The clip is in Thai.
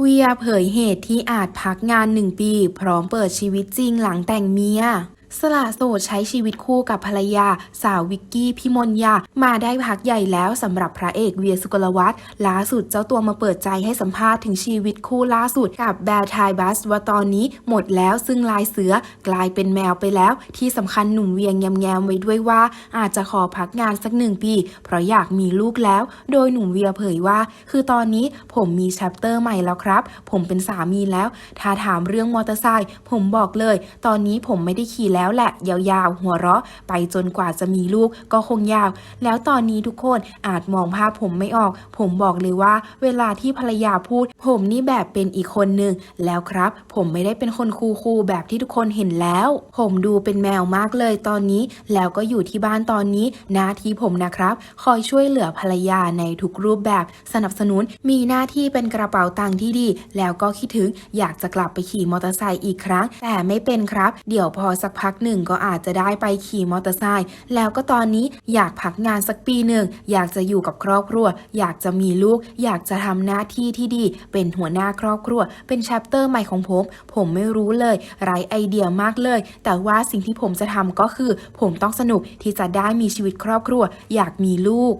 เวียเผยเหตุที่อาจพักงานหนึ่งปี พร้อมเปิดชีวิตจริงหลังแต่งเมีย สละโสดใช้ชีวิตคู่กับภรรยา สาววิกกี้พิมลยา มาได้พักใหญ่แล้วสำหรับพระเอกเวียสุกลวัฒน์ล่าสุดเจ้าตัวมาเปิดใจให้สัมภาษณ์ถึงชีวิตคู่ล่าสุดกับแบร์ทายบัสว่าตอนนี้หมดแล้วซึ่งลายเสือกลายเป็นแมวไปแล้ว ที่สำคัญหนุ่มเวียงแย้มไว้ด้วยว่า อาจจะขอพักงานสักหนึ่งปี เพราะอยากมีลูกแล้ว โดยหนุ่มเวียเผยว่า คือตอนนี้ผมมีแชปเตอร์ใหม่แล้วครับ ผมเป็นสามีแล้ว ถ้าถามเรื่องมอเตอร์ไซค์ผมบอกเลย ตอนนี้ผมไม่ได้ขี่แล้วแล้วแหละยาวๆ หัวเราะ ไปจนกว่าจะมีลูกก็คงยาว แล้วตอนนี้ทุกคนอาจมองภาพผมไม่ออก ผมบอกเลยว่า เวลาที่ภรรยาพูด ผมนี่แบบเป็นอีกคนหนึ่งแล้วครับ ผมไม่ได้เป็นคนคูลๆแบบที่ทุกคนเห็นแล้ว ผมดูเป็นแมวมากเลยตอนนี้ แล้วก็อยู่ที่บ้านตอนนี้หน้าที่ผมนะครับ คอยช่วยเหลือภรรยาในทุกรูปแบบสนับสนุนมีหน้าที่เป็นกระเป๋าตังค์ที่ดี แล้วก็คิดถึงอยากจะกลับไปขี่มอเตอร์ไซค์อีกครั้ง แต่ไม่เป็นครับ เดี๋ยวพอสักพักักหนึ่งก็อาจจะได้ไปขี่มอเตอร์ไซค์แล้วก็ตอนนี้อยากพักงานสักปีหนึ่งอยากจะอยู่กับครอบครัว อยากจะมีลูก อยากจะทำหน้าที่ที่ดี เป็นหัวหน้าครอบครัว เป็นแชปเตอร์ใหม่ของผม ผมไม่รู้เลยไรไอเดียมากเลย แต่ว่าสิ่งที่ผมจะทำก็คือ ผมต้องสนุกที่จะได้มีชีวิตครอบครัว อยากมีลูก